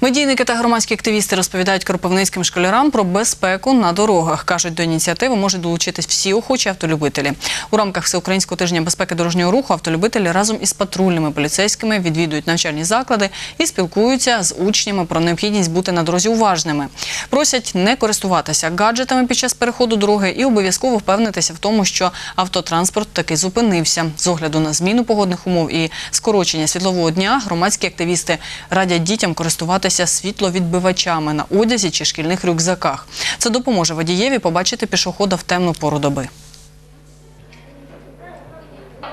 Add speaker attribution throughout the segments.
Speaker 1: Медійники та громадські активісти розповідають кропивницьким школярам про безпеку на дорогах. кажуть, до ініціативи можуть долучитись всі охочі автолюбителі. У рамках всеукраїнського тижня безпеки дорожнього руху автолюбителі разом із патрульними поліцейськими відвідують навчальні заклади і спілкуються з учнями про необхідність бути на дорозі уважними. Просять не користуватися гаджетами під час переходу дороги і обов'язково впевнитися в тому, що автотранспорт таки зупинився. З огляду на зміну погодних умов і скорочення світлового дня громадські активісти радять дітям користуватися світловідбивачами на одязі чи шкільних рюкзаках. Це допоможе водієві побачити пішохода в темну пору доби.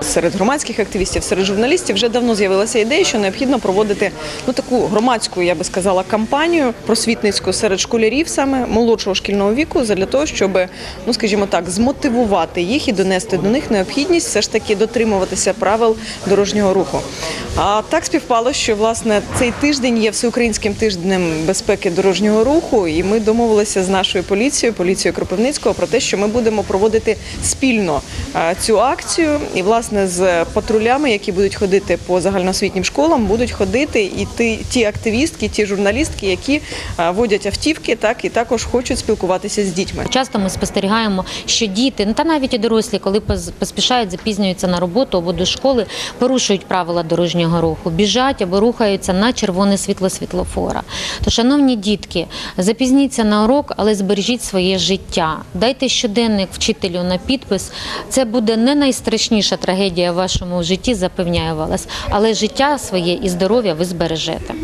Speaker 2: Серед громадських активістів, серед журналістів вже давно з'явилася ідея, що необхідно проводити ну таку громадську, я би сказала, кампанію просвітницьку серед школярів, саме молодшого шкільного віку, для того, щоб, ну скажімо так, змотивувати їх і донести до них необхідність все ж таки дотримуватися правил дорожнього руху. А так співпало, що власне цей тиждень є всеукраїнським тижнем безпеки дорожнього руху, і ми домовилися з нашою поліцією, поліцією Кропивницького, про те, що ми будемо проводити спільно цю акцію. І власне з патрулями, які будуть ходити по загальноосвітнім школам, будуть ходити і ті, ті активістки, ті журналістки, які е, водять автівки, так і також хочуть спілкуватися з дітьми.
Speaker 3: Часто ми спостерігаємо, що діти, ну та навіть і дорослі, коли поспішають, запізнюються на роботу або до школи, порушують правила дорожнього руху, біжать або рухаються на червоне світло світлофора. То, шановні дітки, запізніться на урок, але збережіть своє життя. Дайте щоденник вчителю на підпис. Це буде не найстрашніша трагедія в вашому житті, запевняю вас, але життя своє і здоров'я ви збережете.